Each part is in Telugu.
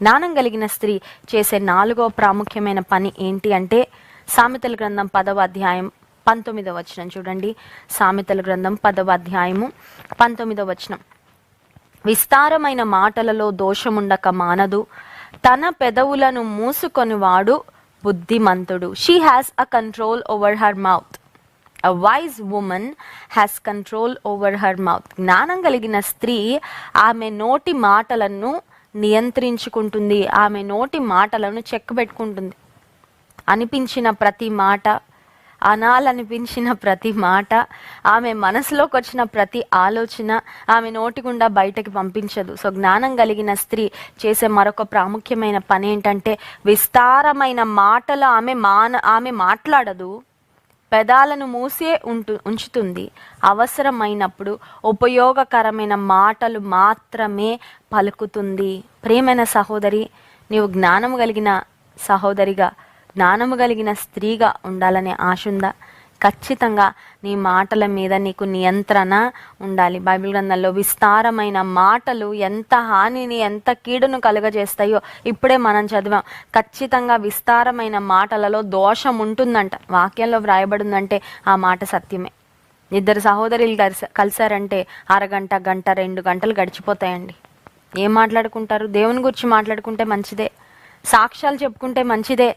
జ్ఞానం కలిగిన స్త్రీ చేసే నాలుగో ప్రాముఖ్యమైన పని ఏంటి అంటే సామెతల గ్రంథం పదవ అధ్యాయం పంతొమ్మిదవ వచనం. చూడండి. సామెతల గ్రంథం పదవ అధ్యాయము పంతొమ్మిదవ వచనం. విస్తారమైన మాటలలో దోషముండక మానదు. తన పెదవులను మూసుకొని వాడు బుద్ధిమంతుడు. She has a control over her mouth a wise woman has control over her mouth జ్ఞానం కలిగిన స్త్రీ ఆమె నోటి మాటలను నియంత్రించుకుంటుంది. ఆమె నోటి మాటలను చెక్ పెట్టుకుంటుంది. అనిపించిన ప్రతి మాట అనాలనిపించిన ప్రతి మాట ఆమె మనసులోకి వచ్చిన ప్రతి ఆలోచన ఆమె నోటి గుండా బయటకి పంపించదు. సో జ్ఞానం కలిగిన స్త్రీ చేసే మరొక ప్రాముఖ్యమైన పని ఏంటంటే విస్తారమైన మాటలు ఆమె మాన ఆమె మాట్లాడదు. పెదాలను మూసే ఉంటు ఉంచుతుంది. అవసరమైనప్పుడు ఉపయోగకరమైన మాటలు మాత్రమే పలుకుతుంది. ప్రేమైన సహోదరి నీవు జ్ఞానము కలిగిన సహోదరిగా జ్ఞానము కలిగిన స్త్రీగా ఉండాలనే ఆశ ఉందా? ఖచ్చితంగా నీ మాటల మీద నీకు నియంత్రణ ఉండాలి. బైబిల్ గ్రంథంలో విస్తారమైన మాటలు ఎంత హానిని ఎంత కీడును కలుగజేస్తాయో ఇప్పుడే మనం చదివాం. ఖచ్చితంగా విస్తారమైన మాటలలో దోషం ఉంటుందంట. వాక్యంలో వ్రాయబడిందంటే ఆ మాట సత్యమే. ఇద్దరు సహోదరులు కలిస కలిసారంటే అరగంట గంట రెండు గంటలు గడిచిపోతాయండి. ఏం మాట్లాడుకుంటారు? దేవుని గురించి మాట్లాడుకుంటే మంచిదే. సాక్ష్యాలు చెప్పుకుంటే మంచిదే.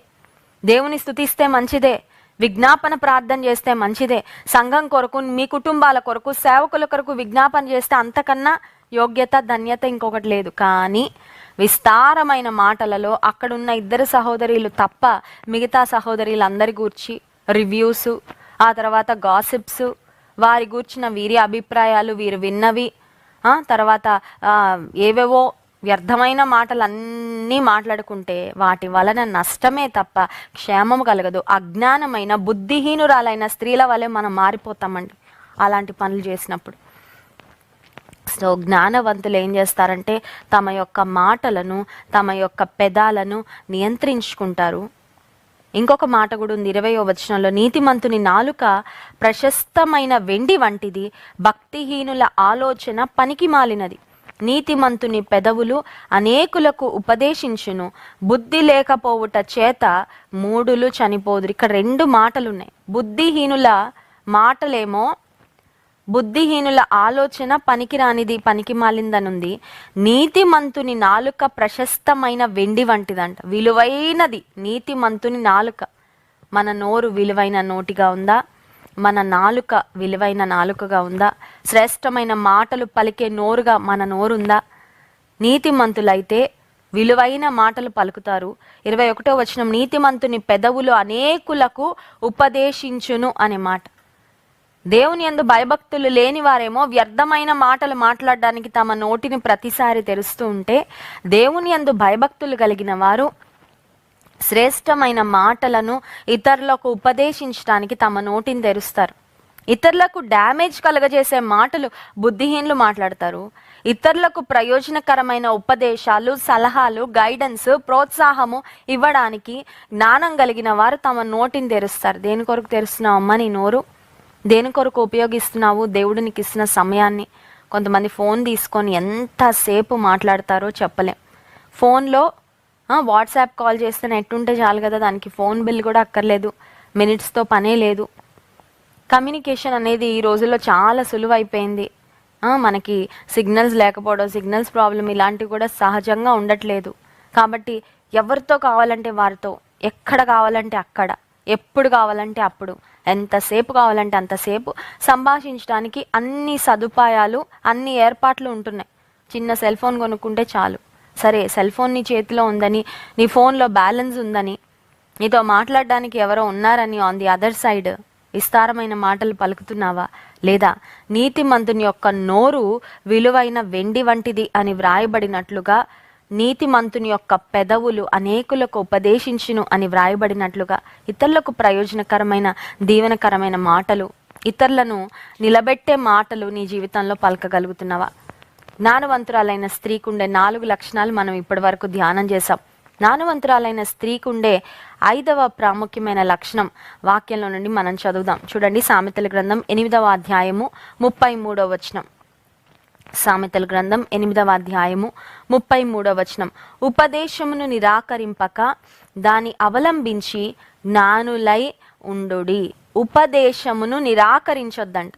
దేవుని స్థుతిస్తే మంచిదే. విజ్ఞాపన ప్రార్థన చేస్తే మంచిదే. సంఘం కొరకు మీ కుటుంబాల కొరకు సేవకుల కొరకు విజ్ఞాపన చేస్తే అంతకన్నా యోగ్యత ధన్యత ఇంకొకటి లేదు. కానీ విస్తారమైన మాటలలో అక్కడున్న ఇద్దరు సహోదరులు తప్ప మిగతా సహోదరులందరి గూర్చి రివ్యూస్ ఆ తర్వాత గాసిప్స్ వారి గూర్చిన వీరి అభిప్రాయాలు వీరు విన్నవి. తర్వాత ఏవేవో వ్యర్థమైన మాటలన్నీ మాట్లాడుకుంటే వాటి వలన నష్టమే తప్ప క్షేమము కలగదు. అజ్ఞానమైన బుద్ధిహీనురాలైన స్త్రీల వలె మనం మారిపోతామండి అలాంటి పనులు చేసినప్పుడు. సో జ్ఞానవంతులు ఏం చేస్తారంటే తమ యొక్క మాటలను తమ యొక్క పెదాలను నియంత్రించుకుంటారు. ఇంకొక మాట కూడా ఉంది ఇరవయో వచనంలో నీతిమంతుని నాలుక ప్రశస్తమైన వెండి వంటిది భక్తిహీనుల ఆలోచన పనికి మాలినది నీతిమంతుని పెదవులు అనేకులకు ఉపదేశించును. బుద్ధి లేకపోవుట చేత మూడులు చనిపోదురు. ఇక్కడ రెండు మాటలు ఉన్నాయి బుద్ధిహీనుల మాటలేమో బుద్ధిహీనుల ఆలోచన పనికిరానిది పనికి మాలిందనుంది. నీతిమంతుని నాలుక ప్రశస్తమైన వెండి వంటిదంట. విలువైనది నీతిమంతుని నాలుక. మన నోరు విలువైన నోటిగా ఉందా? మన నాలుక విలువైన నాలుకగా ఉందా? శ్రేష్టమైన మాటలు పలికే నోరుగా మన నోరుందా? నీతిమంతులైతే విలువైన మాటలు పలుకుతారు. ఇరవై ఒకటో వచనం నీతిమంతుని పెదవులు అనేకులకు ఉపదేశించును అనే మాట. దేవుని యందు భయభక్తులు లేని వారేమో వ్యర్థమైన మాటలు మాట్లాడడానికి తమ నోటిని ప్రతిసారి తెరుస్తూ ఉంటే దేవుని యందు భయభక్తులు కలిగిన వారు శ్రేష్టమైన మాటలను ఇతరులకు ఉపదేశించడానికి తమ నోటిని తెరుస్తారు. ఇతరులకు డ్యామేజ్ కలగజేసే మాటలు బుద్ధిహీనులు మాట్లాడతారు. ఇతరులకు ప్రయోజనకరమైన ఉపదేశాలు సలహాలు గైడెన్స్ ప్రోత్సాహము ఇవ్వడానికి జ్ఞానం కలిగిన వారు తమ నోటిని తెరుస్తారు. దేని కొరకు తెరుస్తున్నావు అమ్మ నీ నోరు? దేని కొరకు ఉపయోగిస్తున్నావు? దేవుడు నీకు ఇస్తున్న సమయాన్ని. కొంతమంది ఫోన్ తీసుకొని ఎంతసేపు మాట్లాడతారో చెప్పలేం. ఫోన్లో వాట్సాప్ కాల్ చేస్తే నెట్ ఉంటే చాలు కదా దానికి ఫోన్ బిల్ కూడా అక్కర్లేదు. మినిట్స్తో పనే లేదు. కమ్యూనికేషన్ అనేది ఈ రోజుల్లో చాలా సులువైపోయింది. మనకి సిగ్నల్స్ లేకపోవడం సిగ్నల్స్ ప్రాబ్లం ఇలాంటివి కూడా సహజంగా ఉండట్లేదు. కాబట్టి ఎవరితో కావాలంటే వారితో ఎక్కడ కావాలంటే అక్కడ ఎప్పుడు కావాలంటే అప్పుడు ఎంతసేపు కావాలంటే అంతసేపు సంభాషించడానికి అన్ని సదుపాయాలు అన్ని ఏర్పాట్లు ఉంటున్నాయి. చిన్న సెల్ ఫోన్ కొనుక్కుంటే చాలు. సరే సెల్ ఫోన్ నీ చేతిలో ఉందని నీ ఫోన్లో బ్యాలెన్స్ ఉందని నీతో మాట్లాడడానికి ఎవరో ఉన్నారని ఆన్ ది అదర్ సైడ్ విస్తారమైన మాటలు పలుకుతున్నావా? లేదా నీతిమంతుని యొక్క నోరు విలువైన వెండి వంటిది అని వ్రాయబడినట్లుగా నీతిమంతుని యొక్క పెదవులు అనేకులకు ఉపదేశించును అని వ్రాయబడినట్లుగా ఇతరులకు ప్రయోజనకరమైన దీవెనకరమైన మాటలు ఇతరులను నిలబెట్టే మాటలు నీ జీవితంలో పలకగలుగుతున్నావా? జ్ఞానవంతురాలైన స్త్రీకి ఉండే నాలుగు లక్షణాలు మనం ఇప్పటి వరకు ధ్యానం చేశాం. జ్ఞానవంతురాలైన స్త్రీకి ఉండే ఐదవ ప్రాముఖ్యమైన లక్షణం వాక్యంలో నుండి మనం చదువుదాం. చూడండి సామెతల గ్రంథం ఎనిమిదవ అధ్యాయము ముప్పై మూడవ వచనం. సామెతల గ్రంథం ఎనిమిదవ అధ్యాయము ముప్పై మూడవ వచనం. ఉపదేశమును నిరాకరింపక దాని అవలంబించి జ్ఞానులై ఉండుడి. ఉపదేశమును నిరాకరించొద్దంట.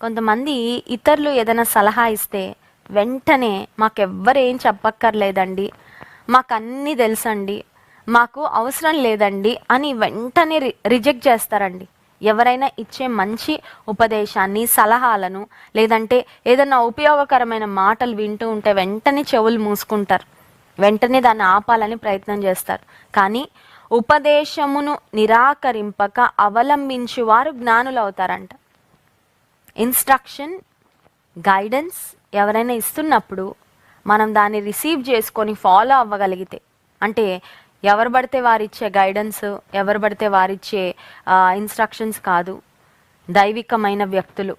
కొంతమంది ఇతరులు ఏదైనా సలహా ఇస్తే వెంటనే మాకెవ్వరేం చెప్పక్కర్లేదండి. మాకు అన్నీ తెలుసండి. మాకు అవసరం లేదండి అని వెంటనే రి రిజెక్ట్ చేస్తారండి. ఎవరైనా ఇచ్చే మంచి ఉపదేశాన్ని సలహాలను లేదంటే ఏదైనా ఉపయోగకరమైన మాటలు వింటూ ఉంటే వెంటనే చెవులు మూసుకుంటారు. వెంటనే దాన్ని ఆపాలని ప్రయత్నం చేస్తారు. కానీ ఉపదేశమును నిరాకరింపక అవలంబించువారు జ్ఞానులు అవుతారంట ఇన్స్ట్రక్షన్ గైడెన్స్ ఎవరైనా ఇస్తున్నప్పుడు మనం దాన్ని రిసీవ్ చేసుకొని ఫాలో అవ్వగలిగితే అంటే ఎవరు పడితే వారిచ్చే గైడెన్స్ ఎవరు పడితే వారిచ్చే ఇన్స్ట్రక్షన్స్ కాదు. దైవికమైన వ్యక్తులు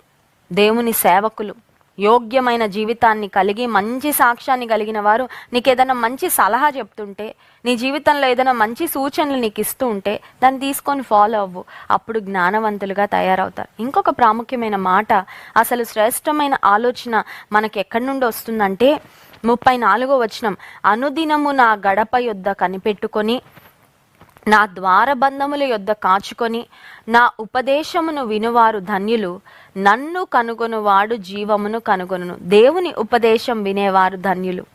దేవుని సేవకులు యోగ్యమైన జీవితాన్ని కలిగి మంచి సాక్ష్యాన్ని కలిగిన వారు నీకు ఏదైనా మంచి సలహా చెప్తుంటే నీ జీవితంలో ఏదైనా మంచి సూచనలు నీకు ఇస్తూ ఉంటే దాన్ని తీసుకొని ఫాలో అవ్వు. అప్పుడు జ్ఞానవంతులుగా తయారవుతారు. ఇంకొక ప్రాముఖ్యమైన మాట అసలు శ్రేష్టమైన ఆలోచన మనకి ఎక్కడి నుండి వస్తుందంటే ముప్పై నాలుగో వచనం అనుదినము నా గడప యొద్ద కనిపెట్టుకొని నా ద్వారబంధముల యొద్ద కాచుకొని నా ఉపదేశమును వినువారు ధన్యులు. నన్ను కనుగొనువాడు జీవమును కనుగొనును. దేవుని ఉపదేశం వినేవారు ధన్యులు.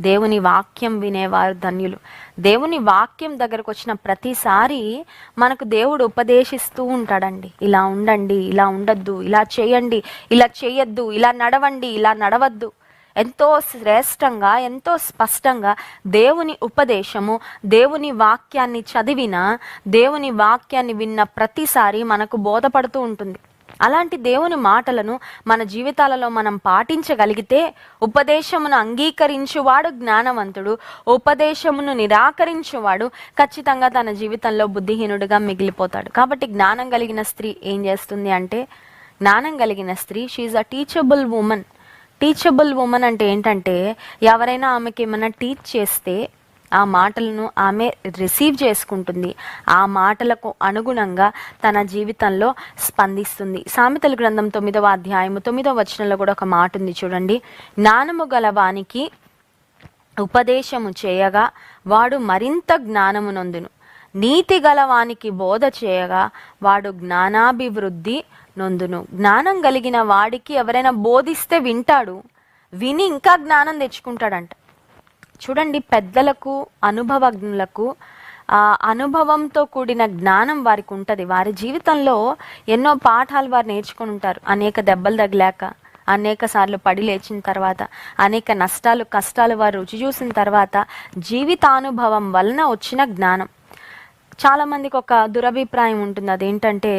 దేవుని వాక్యం వినేవారు ధన్యులు. దేవుని వాక్యం దగ్గరకు వచ్చిన ప్రతిసారి మనకు దేవుడు ఉపదేశిస్తూ ఉంటాడండి. ఇలా ఉండండి ఇలా ఉండద్దు ఇలా చేయండి ఇలా చేయొద్దు ఇలా నడవండి ఇలా నడవద్దు. ఎంతో శ్రేష్టంగా ఎంతో స్పష్టంగా దేవుని ఉపదేశము దేవుని వాక్యాన్ని చదివిన దేవుని వాక్యాన్ని విన్న ప్రతిసారి మనకు బోధపడుతూ ఉంటుంది. అలాంటి దేవుని మాటలను మన జీవితాలలో మనం పాటించగలిగితే ఉపదేశమును అంగీకరించువాడు జ్ఞానవంతుడు ఉపదేశమును నిరాకరించువాడు ఖచ్చితంగా తన జీవితంలో బుద్ధిహీనుడిగా మిగిలిపోతాడు. కాబట్టి జ్ఞానం కలిగిన స్త్రీ ఏం చేస్తుంది అంటే జ్ఞానం కలిగిన స్త్రీ she a teachable woman teachable woman అంటే ఏంటంటే ఎవరైనా ఆమెకి ఏమైనా టీచ్ చేస్తే ఆ మాటలను ఆమె రిసీవ్ చేసుకుంటుంది. ఆ మాటలకు అనుగుణంగా తన జీవితంలో స్పందిస్తుంది. సామెతల గ్రంథం తొమ్మిదవ అధ్యాయము తొమ్మిదవ వచనంలో కూడా ఒక మాట ఉంది చూడండి. జ్ఞానము గలవానికి ఉపదేశము చేయగా వాడు మరింత జ్ఞానము నొందును. నీతి గలవానికి బోధ చేయగా వాడు జ్ఞానాభివృద్ధి నొందును. జ్ఞానం కలిగిన వాడికి ఎవరైనా బోధిస్తే వింటాడు. విని ఇంకా జ్ఞానం తెచ్చుకుంటాడంట. చూడండి పెద్దలకు అనుభవజ్ఞులకు ఆ అనుభవంతో కూడిన జ్ఞానం వారికి ఉంటుంది. వారి జీవితంలో ఎన్నో పాఠాలు వారు నేర్చుకుని ఉంటారు. అనేక దెబ్బలు తగిలాక అనేక సార్లు పడి లేచిన తర్వాత అనేక నష్టాలు కష్టాలు వారు రుచి చూసిన తర్వాత జీవితానుభవం వలన వచ్చిన జ్ఞానం. చాలా మందికి ఒక దురభిప్రాయం ఉంటుంది. అదేంటంటే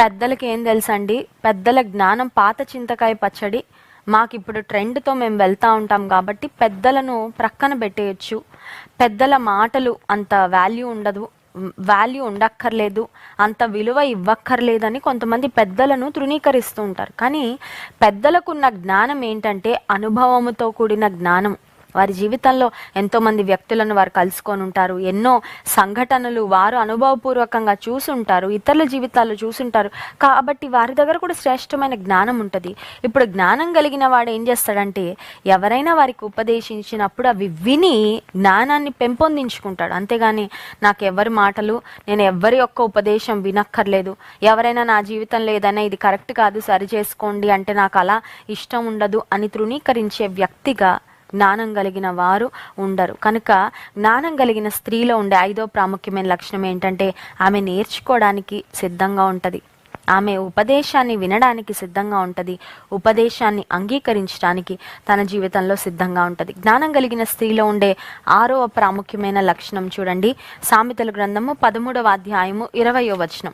పెద్దలకి ఏం తెలుసండి? పెద్దల జ్ఞానం పాత చింతకాయ పచ్చడి మాకు ఇప్పుడు ట్రెండ్తో మేము వెళ్తూ ఉంటాం కాబట్టి పెద్దలను ప్రక్కన పెట్టేయచ్చు. పెద్దల మాటలు అంత వాల్యూ ఉండదు. వాల్యూ ఉండక్కర్లేదు. అంత విలువ ఇవ్వక్కర్లేదని కొంతమంది పెద్దలను తృణీకరిస్తూ ఉంటారు. కానీ పెద్దలకున్న జ్ఞానం ఏంటంటే అనుభవముతో కూడిన జ్ఞానం. వారి జీవితంలో ఎంతోమంది వ్యక్తులను వారు కలుసుకొని ఉంటారు. ఎన్నో సంఘటనలు వారు అనుభవపూర్వకంగా చూసుంటారు. ఇతరుల జీవితాల్లో చూసుంటారు. కాబట్టి వారి దగ్గర కూడా శ్రేష్టమైన జ్ఞానం ఉంటుంది. ఇప్పుడు జ్ఞానం కలిగిన వాడు ఏం చేస్తాడంటే ఎవరైనా వారికి ఉపదేశించినప్పుడు అవి విని జ్ఞానాన్ని పెంపొందించుకుంటాడు. అంతేగాని నాకు ఎవరి మాటలు నేను ఎవరి యొక్క ఉపదేశం వినక్కర్లేదు. ఎవరైనా నా జీవితంలో ఏదైనా ఇది కరెక్ట్ కాదు సరి చేసుకోండి అంటే నాకు అలా ఇష్టం ఉండదు అని తృణీకరించే వ్యక్తిగా జ్ఞానం కలిగిన వారు ఉండరు. కనుక జ్ఞానం కలిగిన స్త్రీలో ఉండే ఐదో ప్రాముఖ్యమైన లక్షణం ఏంటంటే ఆమె నేర్చుకోవడానికి సిద్ధంగా ఉంటుంది. ఆమె ఉపదేశాన్ని వినడానికి సిద్ధంగా ఉంటుంది. ఉపదేశాన్ని అంగీకరించడానికి తన జీవితంలో సిద్ధంగా ఉంటుంది. జ్ఞానం కలిగిన స్త్రీలో ఉండే ఆరో ప్రాముఖ్యమైన లక్షణం చూడండి. సామెతల గ్రంథము పదమూడవ అధ్యాయము ఇరవయో వచనం.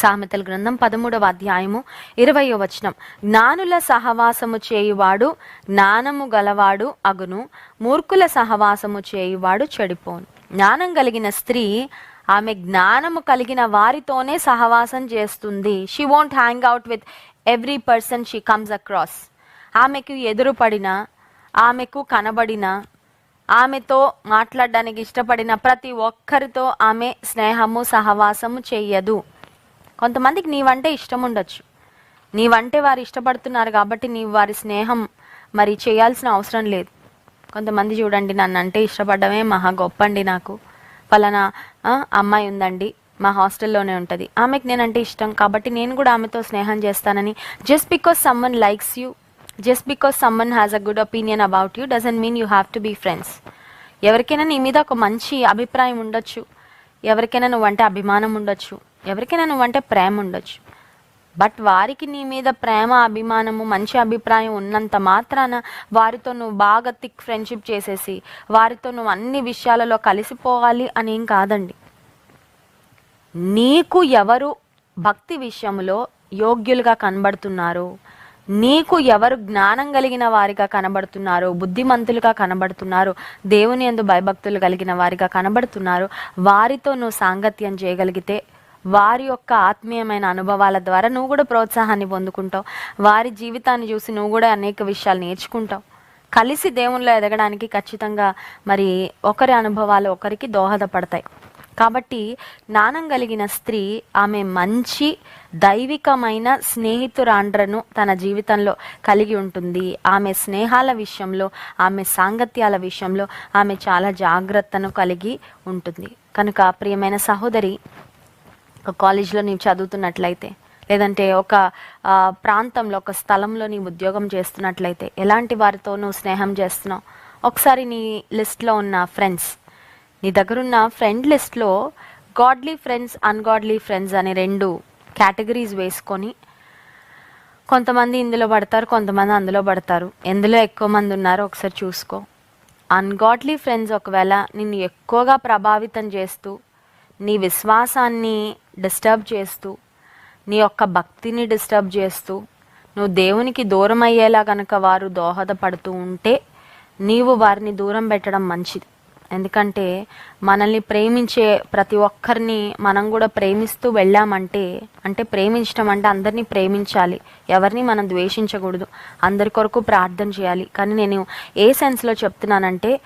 సామెతల గ్రంథం పదమూడవ అధ్యాయము ఇరవయో వచనం. జ్ఞానుల సహవాసము చేయువాడు జ్ఞానము గలవాడు అగును మూర్ఖుల సహవాసము చేయువాడు చెడిపోను. జ్ఞానం కలిగిన స్త్రీ ఆమె జ్ఞానము కలిగిన వారితోనే సహవాసం చేస్తుంది. She won't hang out with every person she comes across ఆమెకు ఎదురుపడిన ఆమెకు కనబడిన ఆమెతో మాట్లాడడానికి ఇష్టపడిన ప్రతి ఒక్కరితో ఆమె స్నేహము సహవాసము చెయ్యదు. కొంతమందికి నీవంటే ఇష్టం ఉండొచ్చు. నీవంటే వారు ఇష్టపడుతున్నారు కాబట్టి నీవు వారి స్నేహం మరి చేయాల్సిన అవసరం లేదు. కొంతమంది చూడండి నన్ను అంటే ఇష్టపడమే మహా గొప్ప అండి నాకు. పలానా అమ్మాయి ఉందండి మా హాస్టల్లోనే ఉంటుంది. ఆమెకు నేనంటే ఇష్టం కాబట్టి నేను కూడా ఆమెతో స్నేహం చేస్తానని. Just because someone likes you just because someone has a good opinion about you doesn't mean you have to be friends ఎవరికైనా నీ మీద ఒక మంచి అభిప్రాయం ఉండొచ్చు. ఎవరికైనా నువ్వంటే అభిమానం ఉండొచ్చు. ఎవరికైనా నువ్వంటే ప్రేమ ఉండొచ్చు బట్ వారికి నీ మీద ప్రేమ అభిమానము మంచి అభిప్రాయం ఉన్నంత మాత్రాన వారితో నువ్వు బాగా థిక్ ఫ్రెండ్షిప్ చేసేసి వారితో నువ్వు అన్ని విషయాలలో కలిసిపోవాలి అని ఏం కాదండి. నీకు ఎవరు భక్తి విషయంలో యోగ్యులుగా కనబడుతున్నారు నీకు ఎవరు జ్ఞానం కలిగిన వారిగా కనబడుతున్నారు బుద్ధిమంతులుగా కనబడుతున్నారు దేవుని ఎందు భయభక్తులు కలిగిన వారిగా కనబడుతున్నారు వారితో నువ్వు సాంగత్యం చేయగలిగితే వారి యొక్క ఆత్మీయమైన అనుభవాల ద్వారా నువ్వు కూడా ప్రోత్సాహాన్ని పొందుకుంటావు. వారి జీవితాన్ని చూసి నువ్వు కూడా అనేక విషయాలు నేర్చుకుంటావు. కలిసి దేవునిలో ఎదగడానికి ఖచ్చితంగా మరి ఒకరి అనుభవాలు ఒకరికి దోహదపడతాయి. కాబట్టి జ్ఞానం కలిగిన స్త్రీ ఆమె మంచి దైవికమైన స్నేహితురాండ్రను తన జీవితంలో కలిగి ఉంటుంది. ఆమె స్నేహాల విషయంలో ఆమె సాంగత్యాల విషయంలో ఆమె చాలా జాగ్రత్తను కలిగి ఉంటుంది. కనుక ప్రియమైన సహోదరి ఒక కాలేజ్లో నీవు చదువుతున్నట్లయితే లేదంటే ఒక ప్రాంతంలో ఒక స్థలంలో నీ ఉద్యోగం చేస్తున్నట్లయితే ఎలాంటి వారితో నువ్వు స్నేహం చేస్తున్నావు? ఒకసారి నీ లిస్ట్లో ఉన్న ఫ్రెండ్స్ నీ దగ్గరున్న ఫ్రెండ్ లిస్ట్లో గాడ్లీ ఫ్రెండ్స్ అన్గాడ్లీ ఫ్రెండ్స్ అనే రెండు కేటగిరీస్ వేసుకొని కొంతమంది ఇందులో పడతారు కొంతమంది అందులో పడతారు. ఎందులో ఎక్కువ మంది ఉన్నారో ఒకసారి చూసుకో. అన్గాడ్లీ ఫ్రెండ్స్ ఒకవేళ నిన్ను ఎక్కువగా ప్రభావితం చేస్తూ నీ విశ్వాసాన్ని డిస్టర్బ్ చేస్తూ నీ యొక్క భక్తిని డిస్టర్బ్ చేస్తూ నువ్వు దేవునికి దూరం అయ్యేలా కనుక వారు దోహదపడుతూ ఉంటే నీవు వారిని దూరం పెట్టడం మంచిది. ఎందుకంటే మనల్ని ప్రేమించే ప్రతి ఒక్కరిని మనం కూడా ప్రేమిస్తూ వెళ్ళామంటే అంటే ప్రేమించడం అంటే అందరినీ ప్రేమించాలి. ఎవరిని మనం ద్వేషించకూడదు. అందరి కొరకు ప్రార్థన చేయాలి. కానీ నేను ఏ సెన్స్లో చెప్తున్నానంటే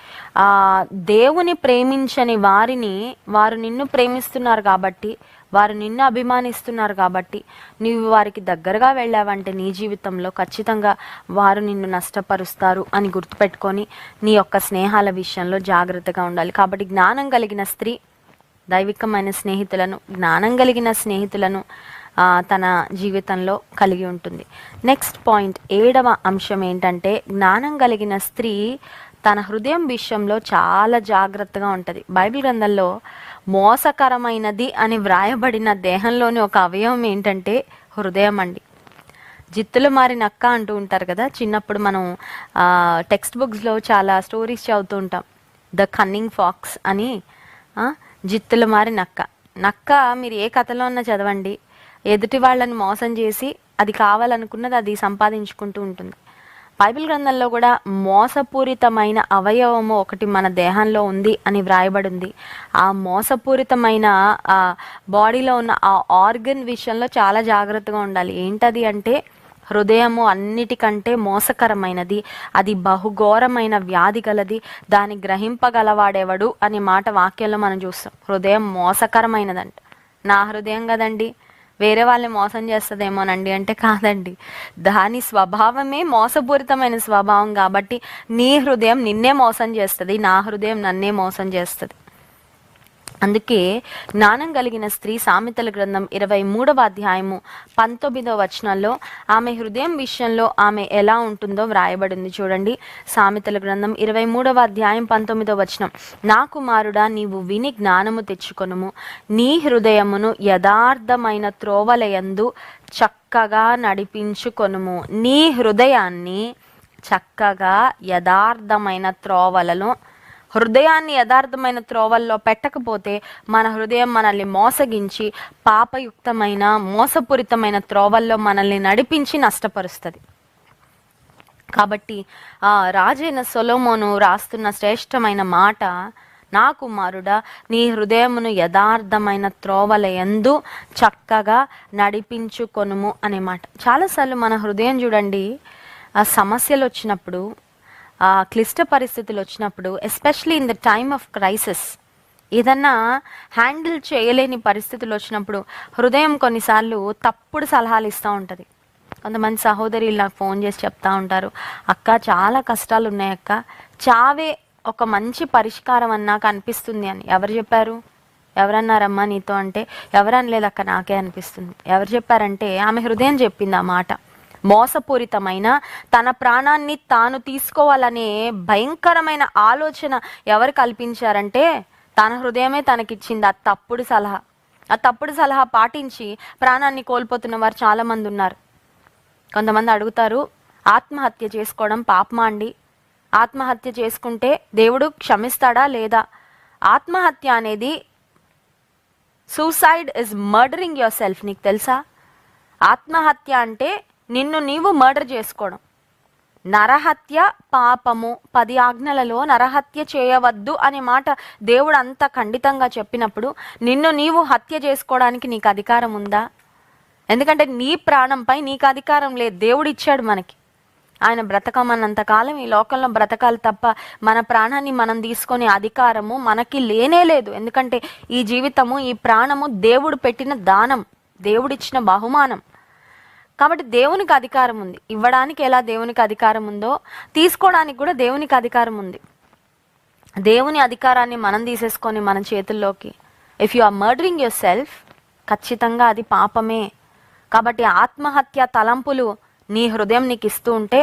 దేవుని ప్రేమించని వారిని వారు నిన్ను ప్రేమిస్తున్నారు కాబట్టి వారు నిన్ను అభిమానిస్తున్నారు కాబట్టి నీవు వారికి దగ్గరగా వెళ్ళావంటే నీ జీవితంలో ఖచ్చితంగా వారు నిన్ను నష్టపరుస్తారు అని గుర్తుపెట్టుకొని నీ యొక్క స్నేహాల విషయంలో జాగ్రత్తగా ఉండాలి. కాబట్టి జ్ఞానం కలిగిన స్త్రీ దైవికమైన స్నేహితులను జ్ఞానం కలిగిన స్నేహితులను తన జీవితంలో కలిగి ఉంటుంది. నెక్స్ట్ పాయింట్ ఏడవ అంశం ఏంటంటే జ్ఞానం కలిగిన స్త్రీ తన హృదయం విషయంలో చాలా జాగ్రత్తగా ఉంటుంది. బైబిల్ గ్రంథంలో మోసకరమైనది అని వ్రాయబడిన దేహంలోని ఒక అవయవం ఏంటంటే హృదయం అండి. జిత్తులు మారిన అక్క అంటూ ఉంటారు కదా చిన్నప్పుడు మనం టెక్స్ట్ బుక్స్లో చాలా స్టోరీస్ చదువుతూ ఉంటాం. ద కన్నింగ్ ఫాక్స్ అని జిత్తులు మారి నక్క. నక్క మీరు ఏ కథలో అన్నా చదవండి. ఎదుటి వాళ్ళని మోసం చేసి అది కావాలనుకున్నది అది సంపాదించుకుంటూ ఉంటుంది. బైబిల్ గ్రంథంలో కూడా మోసపూరితమైన అవయవము ఒకటి మన దేహంలో ఉంది అని వ్రాయబడింది. ఆ మోసపూరితమైన బాడీలో ఉన్న ఆ ఆర్గన్ విషయంలో చాలా జాగ్రత్తగా ఉండాలి. ఏంటది అంటే హృదయము అన్నిటికంటే మోసకరమైనది. అది బహుఘోరమైన వ్యాధి గలది. దాన్ని గ్రహింపగలవాడెవడు అనే మాట వాక్యంలో మనం చూస్తాం. హృదయం మోసకరమైనదంట. నా హృదయం కదండి? వేరే వాళ్ళని మోసం చేస్తుందేమోనండి అంటే కాదండి. దాని స్వభావమే మోసపూరితమైన స్వభావం కాబట్టి నీ హృదయం నిన్నే మోసం చేస్తుంది నా హృదయం నన్నే మోసం చేస్తుంది. అందుకే జ్ఞానం కలిగిన స్త్రీ సామెతల గ్రంథం ఇరవై మూడవ అధ్యాయము పంతొమ్మిదవ వచనంలో ఆమె హృదయం విషయంలో ఆమె ఎలా ఉంటుందో వ్రాయబడింది చూడండి. సామెతల గ్రంథం ఇరవై మూడవ అధ్యాయం పంతొమ్మిదవ వచనం నా కుమారుడా నీవు విని జ్ఞానము తెచ్చుకొనుము. నీ హృదయమును యథార్థమైన త్రోవలయందు చక్కగా నడిపించుకొనుము. నీ హృదయాన్ని చక్కగా యథార్థమైన త్రోవలలో హృదయాన్ని యథార్థమైన త్రోవల్లో పెట్టకపోతే మన హృదయం మనల్ని మోసగించి పాపయుక్తమైన మోసపూరితమైన త్రోవల్లో మనల్ని నడిపించి నష్టపరుస్తుంది. కాబట్టి ఆ రాజైన సొలోమోను రాస్తున్న శ్రేష్టమైన మాట నా కుమారుడా నీ హృదయమును యథార్థమైన త్రోవల యందు చక్కగా నడిపించుకొనుము అనే మాట. చాలాసార్లు మన హృదయం చూడండి ఆ సమస్యలు వచ్చినప్పుడు క్లిష్ట పరిస్థితులు వచ్చినప్పుడు especially in the time of crisis ఏదన్నా హ్యాండిల్ చేయలేని పరిస్థితులు వచ్చినప్పుడు హృదయం కొన్నిసార్లు తప్పుడు సలహాలు ఇస్తూ ఉంటుంది. కొంతమంది సహోదరులు నాకు ఫోన్ చేసి చెప్తా ఉంటారు అక్క చాలా కష్టాలు ఉన్నాయి అక్క. చావే ఒక మంచి పరిష్కారం అని నాకు అనిపిస్తుంది అని. ఎవరు చెప్పారు? ఎవరన్నారమ్మా నీతో అంటే ఎవరనలేదు అక్క నాకే అనిపిస్తుంది. ఎవరు చెప్పారంటే ఆమె హృదయం చెప్పింది ఆ మాట. మోసపూరితమైన తన ప్రాణాన్ని తాను తీసుకోవాలనే భయంకరమైన ఆలోచన ఎవరు కల్పించారంటే తన హృదయమే తనకిచ్చింది ఆ తప్పుడు సలహా. ఆ తప్పుడు సలహా పాటించి ప్రాణాన్ని కోల్పోతున్న వారు చాలామంది ఉన్నారు. కొంతమంది అడుగుతారు ఆత్మహత్య చేసుకోవడం పాపమా అండి? ఆత్మహత్య చేసుకుంటే దేవుడు క్షమిస్తాడా లేదా? ఆత్మహత్య అనేది suicide is murdering yourself నీకు తెలుసా? ఆత్మహత్య అంటే నిన్ను నీవు మర్డర్ చేసుకోవడం. నరహత్య పాపము పది ఆజ్ఞలలో నరహత్య చేయవద్దు అనే మాట దేవుడు అంత ఖండితంగా చెప్పినప్పుడు నిన్ను నీవు హత్య చేసుకోవడానికి నీకు అధికారం ఉందా? ఎందుకంటే నీ ప్రాణంపై నీకు అధికారం లేదు. దేవుడు ఇచ్చాడు మనకి. ఆయన బ్రతకమన్నంత కాలం ఈ లోకంలో బ్రతకాలి తప్ప మన ప్రాణాన్ని మనం తీసుకునే అధికారము మనకి లేనే లేదు. ఎందుకంటే ఈ జీవితము ఈ ప్రాణము దేవుడు పెట్టిన దానం దేవుడిచ్చిన బహుమానం. కాబట్టి దేవునికి అధికారం ఉంది. ఇవ్వడానికి ఎలా దేవునికి అధికారం ఉందో తీసుకోవడానికి కూడా దేవునికి అధికారం ఉంది. దేవుని అధికారాన్ని మనం తీసేసుకొని మన చేతుల్లోకి if you are murdering yourself ఖచ్చితంగా అది పాపమే. కాబట్టి ఆత్మహత్య తలంపులు నీ హృదయం నీకు ఇస్తూ ఉంటే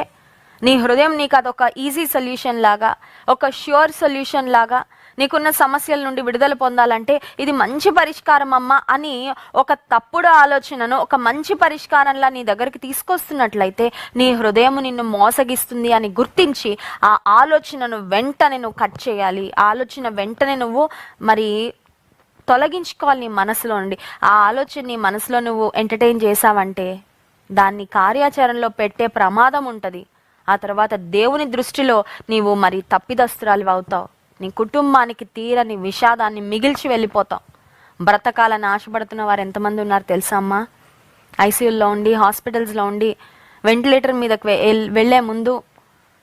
నీ హృదయం నీకు అదొక ఈజీ సొల్యూషన్ లాగా ఒక ష్యూర్ సొల్యూషన్ లాగా నీకున్న సమస్యల నుండి విడుదల పొందాలంటే ఇది మంచి పరిష్కారం అమ్మా అని ఒక తప్పుడు ఆలోచనను ఒక మంచి పరిష్కారంలా నీ దగ్గరికి తీసుకొస్తున్నట్లయితే నీ హృదయం నిన్ను మోసగిస్తుంది అని గుర్తించి ఆ ఆలోచనను వెంటనే నువ్వు కట్ చేయాలి. ఆ ఆలోచన వెంటనే నువ్వు మరి తొలగించుకోవాలి నీ మనసులో నుండి. ఆ ఆలోచన నీ మనసులో నువ్వు ఎంటర్టైన్ చేసావంటే దాన్ని కార్యాచరణలో పెట్టే ప్రమాదం ఉంటుంది. ఆ తర్వాత దేవుని దృష్టిలో నీవు మరి తప్పిదస్తురాలు అవుతావు నీ కుటుంబానికి తీరని విషాదాన్ని మిగిల్చి వెళ్ళిపోతాం. బ్రతకాలని ఆశపడుతున్న వారు ఎంతమంది ఉన్నారు తెలుసా అమ్మా? ఐసీయూలో ఉండి హాస్పిటల్స్లో ఉండి వెంటిలేటర్ మీదకి వెళ్ళే ముందు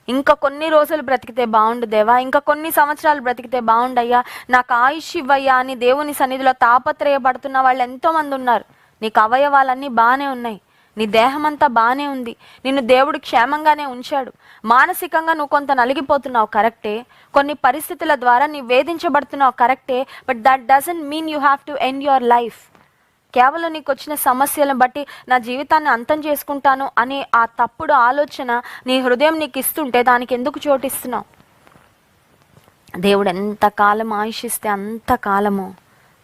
ఇంకా కొన్ని రోజులు బ్రతికితే బాగుండు దేవా. ఇంకా కొన్ని సంవత్సరాలు బ్రతికితే బాగుండయ్యా. నాకు ఆయుష్ ఇవ్వయ్యా అని దేవుని సన్నిధిలో తాపత్రయపడుతున్న వాళ్ళు ఎంతోమంది ఉన్నారు. నీకు అవయవాలన్నీ బాగానే ఉన్నాయి. నీ దేహమంతా బాగానే ఉంది. నిన్ను దేవుడు క్షేమంగానే ఉంచాడు. మానసికంగా నువ్వు కొంత నలిగిపోతున్నావు కరెక్టే? కొన్ని పరిస్థితుల ద్వారా నీ వేధించబడుతున్నావు కరెక్టే? But that doesn't mean you have to end your life కేవలం నీకు వచ్చిన సమస్యలను బట్టి నా జీవితాన్ని అంతం చేసుకుంటాను అనే ఆ తప్పుడు ఆలోచన నీ హృదయం నీకు ఇస్తుంటే దానికి ఎందుకు చోటిస్తున్నావు? దేవుడు ఎంత కాలం ఆయుషిస్తే అంతకాలము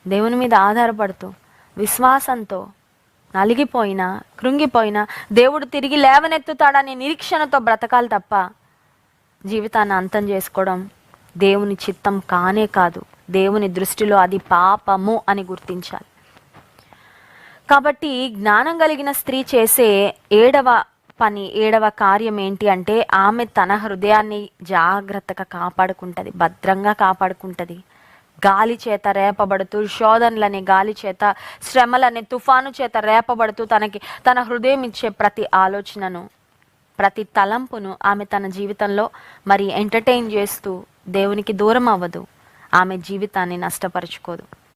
దేవుని మీద ఆధారపడుతూ విశ్వాసంతో నలిగిపోయినా కృంగిపోయినా దేవుడు తిరిగి లేవనెత్తుతాడనే నిరీక్షణతో బ్రతకాలి తప్ప జీవితాన్ని అంతం చేసుకోవడం దేవుని చిత్తం కానే కాదు. దేవుని దృష్టిలో అది పాపము అని గుర్తించాలి. కాబట్టి జ్ఞానం కలిగిన స్త్రీ చేసే ఏడవ పని ఏడవ కార్యం ఏంటి అంటే ఆమె తన హృదయాన్ని జాగ్రత్తగా కాపాడుకుంటుంది భద్రంగా కాపాడుకుంటుంది. గాలి చేత రేపబడుతూ శోధనలని గాలి చేత శ్రమలని తుఫాను చేత రేపబడుతూ తనకి తన హృదయం ఇచ్చే ప్రతి ఆలోచనను ప్రతి తలంపును ఆమె తన జీవితంలో మరి ఎంటర్టైన్ చేస్తూ దేవునికి దూరం అవ్వదు. ఆమె జీవితాన్ని నష్టపరుచుకోదు.